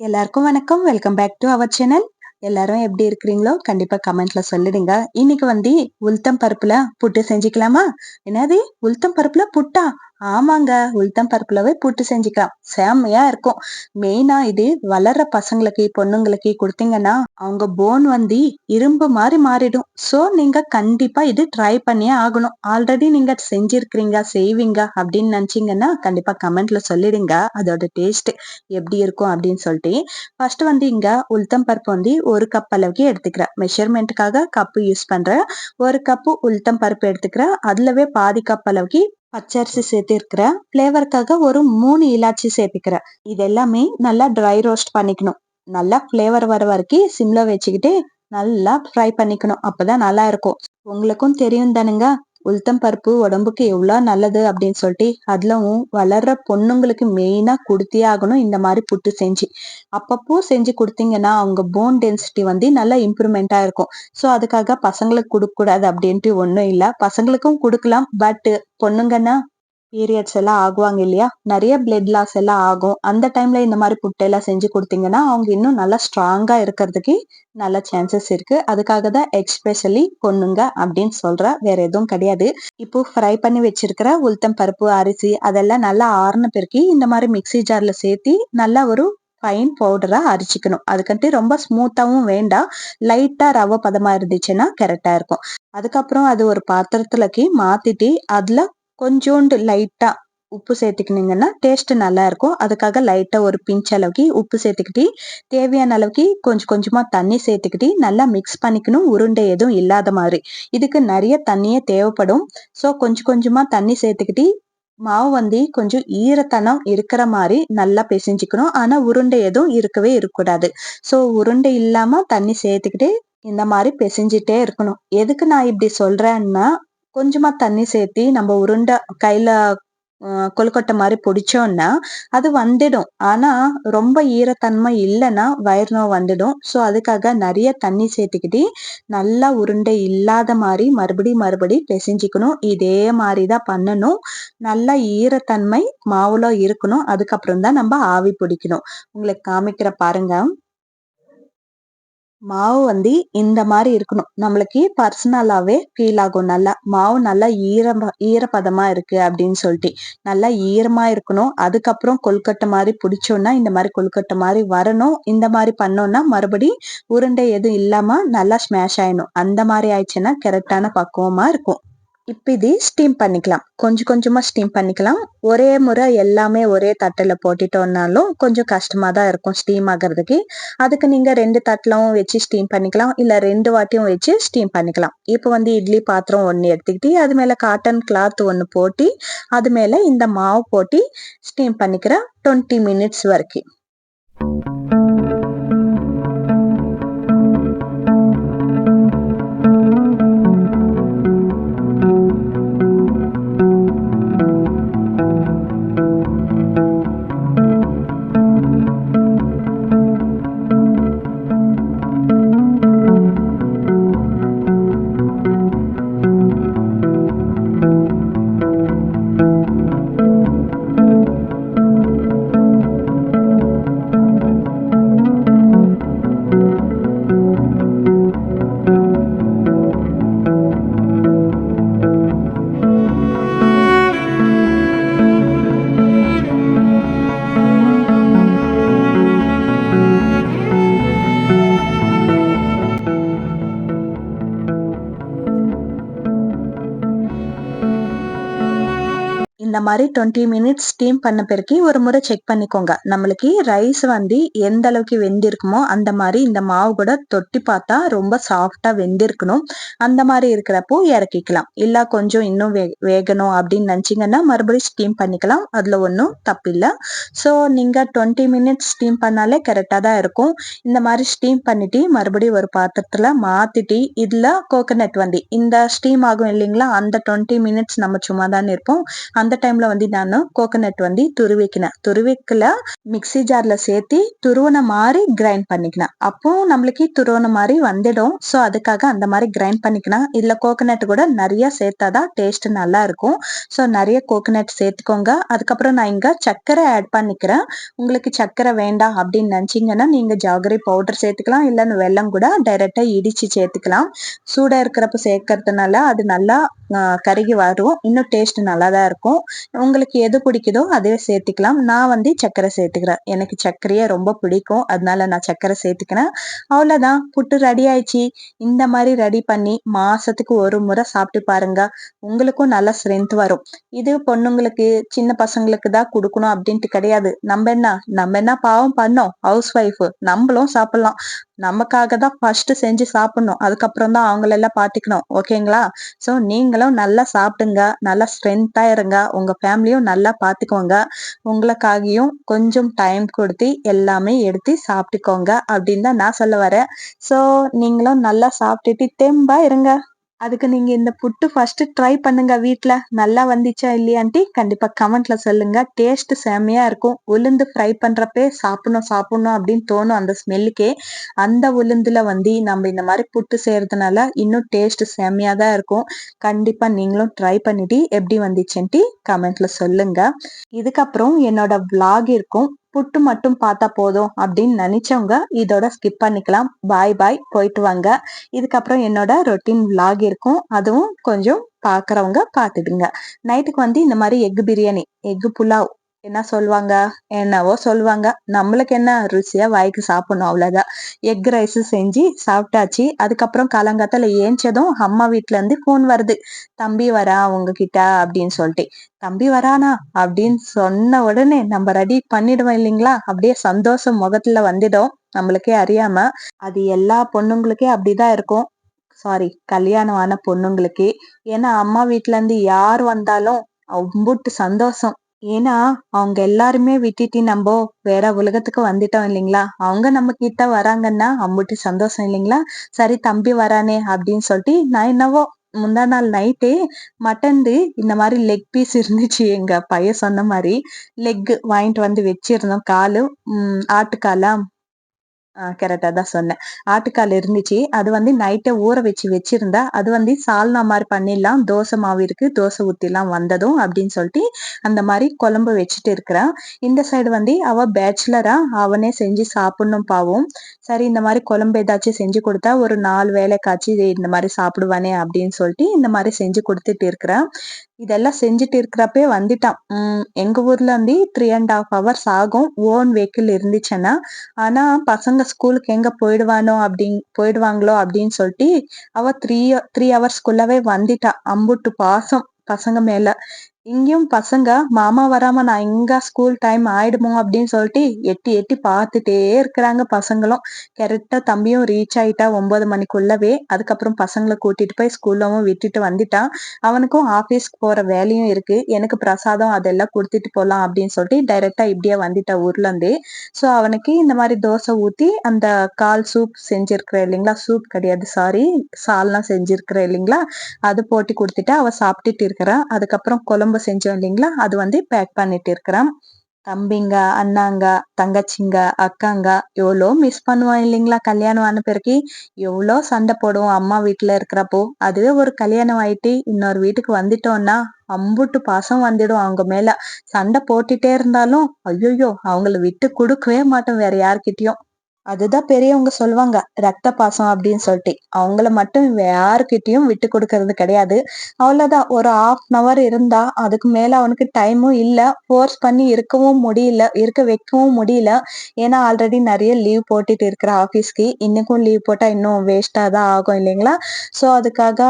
எல்லாருக்கும் வணக்கம். Welcome back to our channel எல்லாரும் எப்படி இருக்கிறீங்களோ கண்டிப்பா கமெண்ட்ல சொல்லிடுங்க. இன்னைக்கு வந்து உளுத்தம் பருப்புல புட்டு செஞ்சுக்கலாமா? என்னது? உளுத்தம் பருப்புல புட்டா? ஆமாங்க உளுத்தம் பருப்புலவே புட்டு செஞ்சுக்கலாம். செம்மையா இருக்கும். மெயினா இது வளர்ற பசங்களுக்கு பொண்ணுங்களுக்கு கொடுத்தீங்கன்னா அவங்க போன் வந்து இரும்பு மாதிரி மாறிடும். சோ நீங்க கண்டிப்பா இது ட்ரை பண்ணியே ஆகணும். ஆல்ரெடி நீங்க செஞ்சிருக்கிறீங்க செய்வீங்க அப்படின்னு நினைச்சீங்கன்னா கண்டிப்பா கமெண்ட்ல சொல்லிடுங்க. அதோட டேஸ்ட் எப்படி இருக்கும் அப்படின்னு சொல்லிட்டு. ஃபர்ஸ்ட் வந்து இங்க உளுத்தம் பருப்பு வந்து ஒரு கப் அளவுக்கு எடுத்துக்கிறேன். மெஷர்மெண்ட்டுக்காக கப்பு யூஸ் பண்றேன். ஒரு கப்பு உளுத்தம் பருப்பு எடுத்துக்கிறேன். அதுலவே பாதி கப் அளவுக்கு பச்சரிசி சேர்த்திருக்கிறேன் ஃப்ளேவருக்காக ஒரு மூணு இலாச்சி சேர்த்துக்கிறேன் இது எல்லாமே நல்லா ட்ரை ரோஸ்ட் பண்ணிக்கணும். நல்லா ஃப்ளேவர் வர வரைக்கும் சிம்ல வச்சுக்கிட்டு நல்லா ஃப்ரை பண்ணிக்கணும். அப்போதான் நல்லா இருக்கும். உங்களுக்கும் தெரியும் தானுங்க. உளுத்தம் பருப்பு உடம்புக்கு எவ்வளோ நல்லது அப்படின்னு சொல்லிட்டு அதுலவும் வளர்ற பொண்ணுங்களுக்கு மெயினா கொடுத்தே ஆகணும். இந்த மாதிரி புட்டு செஞ்சு. அப்பப்போ செஞ்சு கொடுத்தீங்கன்னா அவங்க போன் டென்சிட்டி வந்து நல்லா இம்ப்ரூவ்மெண்ட்டாக இருக்கும். ஸோ அதுக்காக பசங்களுக்கு கொடுக்கக்கூடாது அப்படின்ட்டு ஒன்றும் இல்லை. பசங்களுக்கும் கொடுக்கலாம். பட் பொண்ணுங்கன்னா பீரியட்ஸ் எல்லாம் ஆகுவாங்க இல்லையா? நிறைய பிளட் லாஸ் எல்லாம் ஆகும். அந்த டைம்ல இந்த மாதிரி புட்டையெல்லாம் செஞ்சு கொடுத்தீங்கன்னா அவங்க இன்னும் நல்லா ஸ்ட்ராங்கா இருக்கிறதுக்கு நல்ல சான்சஸ் இருக்கு. அதுக்காக தான் எக்ஸ்பெஷலி பொண்ணுங்க அப்படின்னு சொல்ற வேற எதுவும் கிடையாது. இப்போ ஃப்ரை பண்ணி வச்சிருக்கிற உளுத்தம் பருப்பு அரிசி அதெல்லாம் நல்லா ஆறுன பிறகு இந்த மாதிரி மிக்சி ஜார்ல சேர்த்தி நல்லா ஒரு ஃபைன் பவுடரா அரிச்சிக்கணும். அதுக்கன்ட்டு ரொம்ப ஸ்மூத்தாவும் வேண்டாம். லைட்டா ரவை பதமா இருந்துச்சுன்னா கரெக்டா இருக்கும். அதுக்கப்புறம் அது ஒரு பாத்திரத்துலக்கு மாத்திட்டு அதுல கொஞ்சோண்டு லைட்டா உப்பு சேர்த்துக்கினீங்கன்னா டேஸ்ட் நல்லா இருக்கும் அதுக்காக லைட்டாக ஒரு பிஞ்ச் அளவுக்கு உப்பு சேர்த்துக்கிட்டு தேவையான அளவுக்கு கொஞ்சம் கொஞ்சமாக தண்ணி சேர்த்துக்கிட்டு நல்லா மிக்ஸ் பண்ணிக்கணும். உருண்டை எதுவும் இல்லாத மாதிரி. இதுக்கு நிறைய தண்ணியே தேவைப்படும். ஸோ கொஞ்சம் கொஞ்சமாக தண்ணி சேர்த்துக்கிட்டு மாவு வந்து கொஞ்சம் ஈரத்தனம் இருக்கிற மாதிரி நல்லா பிசைஞ்சிக்கணும். ஆனால் உருண்டை எதுவும் இருக்கவே இருக்கக்கூடாது. ஸோ உருண்டை இல்லாமல் தண்ணி சேர்த்துக்கிட்டு இந்த மாதிரி பிசைஞ்சிட்டே இருக்கணும். எதுக்கு நான் இப்படி சொல்கிறேன்னா கொஞ்சமா தண்ணி சேர்த்தி நம்ம உருண்டை கையில கொழுக்கட்டை மாதிரி பிடிச்சோம்னா அது வந்துடும். ஆனா ரொம்ப ஈரத்தன்மை இல்லைன்னா வயிறு நோய் வந்துடும். ஸோ அதுக்காக நிறைய தண்ணி சேர்த்துக்கிட்டு நல்லா உருண்டை இல்லாத மாதிரி மறுபடி மறுபடி பிசைஞ்சிக்கணும். இதே மாதிரி தான் பண்ணணும். நல்லா ஈரத்தன்மை மாவுல இருக்கணும். அதுக்கப்புறம் தான் நம்ம ஆவி பிடிக்கணும். உங்களுக்கு காமிக்கிற பாருங்க. மாவு வந்து இந்த மாதிரி இருக்கணும். நம்மளுக்கு பர்சனலாவே ஃபீல் ஆகும். நல்லா மாவு நல்லா ஈரம் ஈரப்பதமா இருக்கு அப்படின்னு சொல்லிட்டு. நல்லா ஈரமா இருக்கணும். அதுக்கப்புறம் கொழுக்கட்டை மாதிரி பிடிச்சோம்னா இந்த மாதிரி கொழுக்கட்டை மாதிரி வரணும். இந்த மாதிரி பண்ணோம்னா மறுபடி உருண்டை எதுவும் இல்லாம நல்லா ஸ்மேஷ் ஆயிடும் அந்த மாதிரி ஆயிடுச்சுன்னா கரெக்டான பக்குவமா இருக்கும். இப்போ இது ஸ்டீம் பண்ணிக்கலாம். கொஞ்சம் கொஞ்சமாக ஸ்டீம் பண்ணிக்கலாம். ஒரே முறை எல்லாமே ஒரே தட்டில் போட்டுட்டோம்னாலும் கொஞ்சம் கஷ்டமாக தான் இருக்கும் ஸ்டீம் ஆகிறதுக்கு. அதுக்கு நீங்கள் ரெண்டு தட்டிலும் வச்சு ஸ்டீம் பண்ணிக்கலாம். இல்லை ரெண்டு வாட்டியும் வச்சு ஸ்டீம் பண்ணிக்கலாம். இப்போ வந்து இட்லி பாத்திரம் ஒன்று எடுத்துக்கிட்டு அது மேலே காட்டன் கிளாத் ஒன்று போட்டி அது மேலே இந்த மாவு போட்டி ஸ்டீம் பண்ணிக்கிறேன் டுவெண்ட்டி மினிட்ஸ் வரைக்கும். இந்த மாதிரி டுவெண்ட்டி மினிட்ஸ் ஸ்டீம் பண்ண பிறகு ஒரு முறை செக் பண்ணிக்கோங்க. நம்மளுக்கு ரைஸ் வந்து எந்த அளவுக்கு வெந்திருக்குமோ அந்த மாதிரி இந்த மாவு கூட தொட்டி பார்த்தா ரொம்ப சாஃப்டா வெந்திருக்கணும். அந்த மாதிரி இருக்கிறப்போ இறக்கிக்கலாம். இல்ல கொஞ்சம் இன்னும் வே வேகணும் அப்படின்னு நினைச்சீங்கன்னா மறுபடியும் ஸ்டீம் பண்ணிக்கலாம். அதுல ஒன்றும் தப்பில்லை. ஸோ நீங்க டுவெண்ட்டி மினிட்ஸ் ஸ்டீம் பண்ணாலே கரெக்டாக தான் இருக்கும். இந்த மாதிரி ஸ்டீம் பண்ணிட்டு மறுபடியும் ஒரு பாத்திரத்துல மாத்திட்டு இதுல கோகனட் வந்து இந்த ஸ்டீம் ஆகும் இல்லைங்களா? அந்த டுவெண்ட்டி மினிட்ஸ் நம்ம சும்மா தான் இருப்போம். அந்த அந்த டைம்ல வந்து நானும் கோகனட் வந்து துருவிக்கினேன். துருவிக்கல மிக்சி ஜார்ல சேர்த்து துருவன மாதிரி கிரைண்ட் பண்ணிக்கினேன். அப்போ நம்மளுக்கு துருவன மாதிரி வந்துடும். ஸோ அதுக்காக அந்த மாதிரி கிரைண்ட் பண்ணிக்கினேன். இதுல கோகனட் கூட நிறைய சேர்த்தாதான் டேஸ்ட் நல்லா இருக்கும். ஸோ நிறைய கோகனட் சேர்த்துக்கோங்க. அதுக்கப்புறம் நான் இங்க சர்க்கரை ஆட் பண்ணிக்கிறேன். உங்களுக்கு சர்க்கரை வேண்டாம் அப்படின்னு நினைச்சீங்கன்னா நீங்க ஜாகரி பவுடர் சேர்த்துக்கலாம். இல்லைன்னு வெல்லம் கூட டைரக்டா இடிச்சு சேர்த்துக்கலாம். சூடா இருக்கிறப்ப சேர்க்கறதுனால அது நல்லா கருகி வரும். இன்னும் டேஸ்ட் நல்லா தான் இருக்கும். உங்களுக்கு எது பிடிக்குதோ அதே சேர்த்துக்கலாம். நான் வந்து சர்க்கரை சேர்த்துக்கிறேன். எனக்கு சர்க்கரையே ரொம்ப பிடிக்கும். அதனால நான் சர்க்கரை சேர்த்துக்கிறேன். அவ்வளோதான் புட்டு ரெடி ஆயிடுச்சு. இந்த மாதிரி ரெடி பண்ணி மாசத்துக்கு ஒரு முறை சாப்பிட்டு பாருங்க. உங்களுக்கும் நல்ல ஸ்ட்ரென்த் வரும். இது பொண்ணுங்களுக்கு சின்ன பசங்களுக்கு தான் கொடுக்கணும் அப்படின்ட்டு கிடையாது. நம்ம என்ன? நம்ம என்ன பாவம் பண்ணோம்? ஹவுஸ் ஒய்ஃப் நம்மளும் சாப்பிடலாம். நமக்காக தான் ஃபர்ஸ்ட் செஞ்சு சாப்பிடணும். அதுக்கப்புறம் தான் அவங்களெல்லாம் பாத்துக்கணும் ஓகேங்களா ஸோ நீங்களும் நல்லா சாப்பிடுங்க நல்லா ஸ்ட்ரென்த்தா இருங்க. உங்க ஃபேமிலியும் நல்லா பாத்துக்கோங்க. உங்களுக்காகியும் கொஞ்சம் டைம் கொடுத்து எல்லாமே எடுத்து சாப்பிட்டுக்கோங்க அப்படின்னு தான் நான் சொல்ல வரேன். ஸோ நீங்களும் நல்லா சாப்பிட்டுட்டு தெம்பா இருங்க. அதுக்கு நீங்க இந்த புட்டு ஃபர்ஸ்ட் ட்ரை பண்ணுங்க வீட்ல. நல்லா வந்துச்சா இல்லையான்ட்டு கண்டிப்பா கமெண்ட்ல சொல்லுங்க. டேஸ்ட் செமையா இருக்கும். உளுந்து ஃப்ரை பண்றப்பே சாப்பிடணும் சாப்பிடணும் அப்படின்னு தோணும் அந்த ஸ்மெல்லுக்கே அந்த உளுந்துல வந்து நம்ம இந்த மாதிரி புட்டு செய்யறதுனால இன்னும் டேஸ்ட் செமையா தான் இருக்கும். கண்டிப்பா நீங்களும் ட்ரை பண்ணிட்டு எப்படி வந்துச்சுன்ட்டு கமெண்ட்ல சொல்லுங்க. இதுக்கப்புறம் என்னோட விளாக் இருக்கும். புட்டு மட்டும் பார்த்தா போதும் அப்படின்னு நினைச்சவங்க இதோட ஸ்கிப் பண்ணிக்கலாம். பாய் பாய் போயிட்டு வாங்க. இதுக்கப்புறம் என்னோட ரொட்டீன் விலாக் இருக்கும். அதுவும் கொஞ்சம் பாக்குறவங்க பாத்துடுங்க நைட்டுக்கு வந்து இந்த மாதிரி எக் பிரியாணி எக் புலாவ் என்ன சொல்லுவாங்க என்னவோ சொல்லுவாங்க நம்மளுக்கு என்ன ருசியா வாய்க்கு சாப்பிடணும் அவ்வளவுதான். எக் ரைஸ் செஞ்சு சாப்பிட்டாச்சு. அதுக்கப்புறம் காலங்காத்தால ஏஞ்சதும் அம்மா வீட்டுல இருந்து போன் வருது. தம்பி வரா உங்ககிட்ட? அப்படின்னு சொல்லிட்டு. தம்பி வரானா? அப்படின்னு சொன்ன உடனே நம்ம ரெடி பண்ணிடுவோம் இல்லைங்களா? அப்படியே சந்தோஷம் முகத்துல வந்துடும். நம்மளுக்கே அறியாம. அது எல்லா பொண்ணுங்களுக்கே அப்படிதான் இருக்கும். சாரி கல்யாணம் ஆன பொண்ணுங்களுக்கு. ஏன்னா அம்மா வீட்டுல இருந்து யார் வந்தாலும் அம்புட்டு சந்தோஷம். ஏன்னா அவங்க எல்லாருமே விட்டுட்டு நம்ம வேற உலகத்துக்கு வந்துட்டோம் இல்லைங்களா? அவங்க நம்ம கிட்ட வராங்கன்னா அம்முட்டு சந்தோஷம் இல்லைங்களா? சரி தம்பி வரானே அப்படின்னு சொல்லிட்டு நான் என்னவோ முந்தா நாள் நைட்டே மட்டன் இந்த மாதிரி லெக் பீஸ் இருந்துச்சு எங்க பையன் சொன்ன மாதிரி. லெக் வாங்கிட்டு வந்து வச்சிருந்தோம் காலு ஆட்டுக்காலாம் ஆட்டுக்காலா கரெக்டா தான் சொன்னேன். ஆட்டுக்கால் இருந்துச்சு. அது வந்து நைட்டை ஊற வச்சு வச்சிருந்தா அது வந்து சால்னா மாதிரி பண்ணிடலாம். தோசை மாவு இருக்கு தோசை ஊத்திலாம் வந்ததும் அப்படின்னு சொல்லிட்டு அந்த மாதிரி குழம்பு வச்சுட்டு இருக்கிறான். இந்த சைடு வந்து அவ பேச்சுலரா அவனே செஞ்சு சாப்பிடணும் பாவும். சரி இந்த மாதிரி குழம்பு ஏதாச்சும் செஞ்சு கொடுத்தா ஒரு நாலு வேலைக்காச்சு இந்த மாதிரி சாப்பிடுவானே அப்படின்னு சொல்லிட்டு இந்த மாதிரி செஞ்சு கொடுத்துட்டு இருக்கிறான். இதெல்லாம் செஞ்சுட்டு இருக்கிறப்பே வந்துட்டான். எங்கள் எங்க ஊர்ல வந்து த்ரீ அண்ட் ஹாஃப் ஹவர்ஸ் ஆகும். ஓன் வெஹிக்கிள் இருந்துச்சுன்னா ஆனா பசங்க ஸ்கூலுக்கு எங்க போயிடுவானோ அப்படின் போயிடுவாங்களோ அப்படின்னு சொல்லிட்டு அவ த்ரீ த்ரீ ஹவர்ஸ்க்குள்ளவே வந்துட்டா. அம்புட்டு பாசம் பசங்க மேல. இங்கேயும் பசங்க மாமா வராம நான் எங்க ஸ்கூல் டைம் ஆயிடுமோ அப்படின்னு சொல்லிட்டு எட்டி எட்டி பார்த்துட்டே இருக்கிறாங்க பசங்களும். கரெக்டா தம்பியும் ரீச் ஆயிட்டா ஒன்பது மணிக்குள்ளவே அதுக்கப்புறம் பசங்களை கூட்டிட்டு போய் ஸ்கூல்லவும் விட்டுட்டு வந்துட்டான் அவனுக்கும் ஆபீஸ்க்கு போற வேலையும் இருக்கு. எனக்கு பிரசாதம் அதெல்லாம் கொடுத்துட்டு போலாம் அப்படின்னு சொல்லிட்டு டைரக்டா இப்படியே வந்துட்டா ஊர்ல இருந்து சோ அவனுக்கு இந்த மாதிரி தோசை ஊத்தி அந்த கால் சூப் செஞ்சிருக்கிற இல்லைங்களா? சூப் கிடையாது சாரி சால்லாம் செஞ்சிருக்கிற இல்லைங்களா? அது போட்டு கொடுத்துட்டு அவ சாப்பிட்டுட்டு இருக்கிறான் அதுக்கப்புறம் குழம்பு செஞ்சோம் இல்லைங்களா? அது வந்து பேக் பண்ணிட்டு இருக்கிறோம். தம்பிங்க அண்ணாங்க தங்கச்சிங்க அக்காங்க எவ்வளோ மிஸ் பண்ணுவோம் இல்லைங்களா? கல்யாணம் ஆன பிறகு எவ்வளோ சண்டை போடுவோம் அம்மா வீட்டில் இருக்கிறப்போ. அதுவே ஒரு கல்யாணம் ஆயிட்டு இன்னொரு வீட்டுக்கு வந்துட்டோம்னா அம்புட்டு பாசம் வந்துடும் அவங்க மேல. சண்டை போட்டுட்டே இருந்தாலும் ஐயோயோ அவங்கள விட்டு கொடுக்கவே மாட்டோம் வேற யார்கிட்டயும். அதுதான் பெரியவங்க சொல்லுவாங்க ரத்த பாசம் அப்படின்னு சொல்லிட்டு. அவங்கள மட்டும் யாருக்கிட்டையும் விட்டு கொடுக்கறது கிடையாது. அவ்வளவுதான். ஒரு ஹாஃப் அன் அவர் இருந்தா அதுக்கு மேல அவனுக்கு டைமும் இல்ல. ஃபோர்ஸ் பண்ணி இருக்கவும் முடியல இருக்க வைக்கவும் முடியல. ஏன்னா ஆல்ரெடி நிறைய லீவ் போட்டுட்டு இருக்கிற ஆபீஸ்க்கு இன்னைக்கும் லீவ் போட்டா இன்னும் வேஸ்டா தான் ஆகும் இல்லைங்களா? சோ அதுக்காக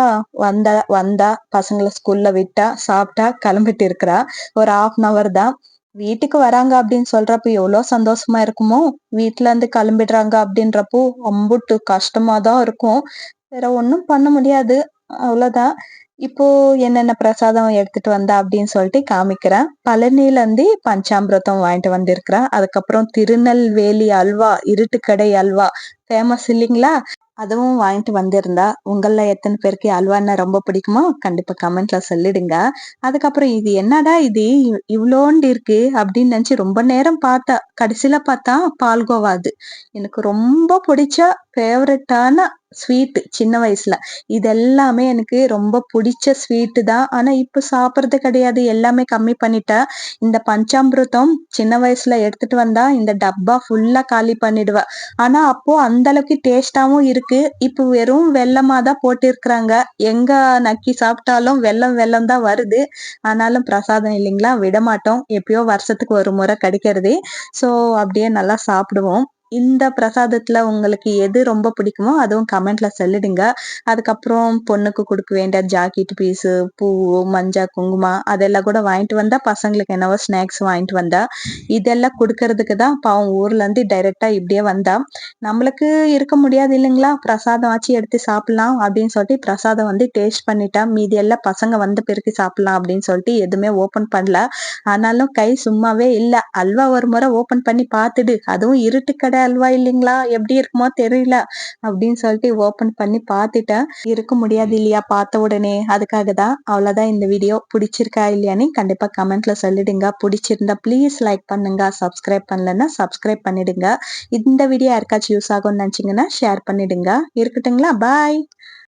வந்தா வந்தா பசங்களை ஸ்கூல்ல விட்டா சாப்பிட்டா கிளம்பிட்டு இருக்கிறா. ஒரு ஹாஃப் அன் அவர் தான். வீட்டுக்கு வராங்க அப்படின்னு சொல்றப்ப எவ்வளவு சந்தோஷமா இருக்குமோ? வீட்டுல இருந்து கிளம்பிடுறாங்க அப்படின்றப்போ அம்புட்டு கஷ்டமா தான் இருக்கும். வேற ஒண்ணும் பண்ண முடியாது. அவ்வளவுதான். இப்போ என்னென்ன பிரசாதம் எடுத்துட்டு வந்தா அப்படின்னு சொல்லிட்டு காமிக்கிறேன். பழனில இருந்து பஞ்சாமிரதம் வாங்கிட்டு வந்திருக்கிறேன். அதுக்கப்புறம் திருநெல்வேலி அல்வா இருட்டுக்கடை அல்வா. ஃபேமஸ் இல்லைங்களா? அதுவும் வாங்கிட்டு வந்திருந்தா உங்கள எத்தனை பேருக்கு அல்வான்னா ரொம்ப பிடிக்குமோ கண்டிப்பா கமெண்ட்ல சொல்லிடுங்க. அதுக்கப்புறம் இது என்னடா இது? இவ்வளோண்டு இருக்கு அப்படின்னு நினைச்சு ரொம்ப நேரம் பார்த்தா கடைசியில பார்த்தா பால்கோவா அது. எனக்கு ரொம்ப பிடிச்ச ஃபேவரட்டான ஸ்வீட்டு சின்ன வயசுல. இது எல்லாமே எனக்கு ரொம்ப பிடிச்ச ஸ்வீட்டு தான். ஆனா இப்ப சாப்பிட்றது கிடையாது. எல்லாமே கம்மி பண்ணிட்டேன் இந்த பஞ்சாமிரதம் சின்ன வயசுல எடுத்துட்டு வந்தா இந்த டப்பா ஃபுல்லா காலி பண்ணிடுவேன் ஆனா அப்போ அந்த அளவுக்கு டேஸ்டாவும் இருக்கு. இப்போ வெறும் வெள்ளமா தான் போட்டிருக்கிறாங்க. எங்க நக்கி சாப்பிட்டாலும் வெள்ளம் வெள்ளம் தான் வருது. ஆனாலும் பிரசாதம் இல்லைங்களா? விட மாட்டோம் எப்பயோ வருஷத்துக்கு ஒரு முறை கிடைக்கிறது. ஸோ அப்படியே நல்லா சாப்பிடுவோம். இந்த பிரசாதத்துல உங்களுக்கு எது ரொம்ப பிடிக்குமோ அதுவும் கமெண்ட்ல சொல்லிடுங்க. அதுக்கப்புறம் பொண்ணுக்கு கொடுக்க வேண்டிய ஜாக்கெட் பீஸு பூ மஞ்சள் குங்குமம் அதெல்லாம் கூட வாங்கிட்டு வந்தா பசங்களுக்கு என்னவோ ஸ்நாக்ஸ் வாங்கிட்டு வந்தா இதெல்லாம் கொடுக்கறதுக்கு தான் பாவம் ஊர்ல இருந்து டைரக்டா இப்படியே வந்தா. நம்மளுக்கு இருக்க முடியாது இல்லைங்களா? பிரசாதம் ஆச்சு எடுத்து சாப்பிடலாம் அப்படின்னு சொல்லிட்டு பிரசாதம் வந்து டேஸ்ட் பண்ணிட்டா மீதி எல்லாம் பசங்க வந்த பிறகு சாப்பிடலாம் அப்படின்னு சொல்லிட்டு எதுவுமே ஓபன் பண்ணல. ஆனாலும் கை சும்மாவே இல்ல. அல்வா ஒரு முறை ஓபன் பண்ணி பார்த்துடு. அதுவும் இருட்டு கடை அல்வா இல்லைங்களா? எப்படி இருக்குமோ தெரியல அப்படின்னு சொல்லிட்டு ஓபன் பண்ணி பார்த்துட்டேன். இருக்க முடியாது இல்லையா? பார்த்த உடனே அதுக்காக தான் அவ்வளவுதான் இந்த வீடியோ பிடிச்சிருக்கா இல்லையான்னு கண்டிப்பா கமெண்ட்ல சொல்லிடுங்க. பிடிச்சிருந்தா ப்ளீஸ் லைக் பண்ணுங்க சப்ஸ்கிரைப் பண்ணலன்னா சப்ஸ்கிரைப் பண்ணிடுங்க. இந்த வீடியோ யாருக்காச்சும் யூஸ் ஆகும்னு நினைச்சீங்கன்னா ஷேர் பண்ணிடுங்க. இருக்கட்டுங்களா? பாய்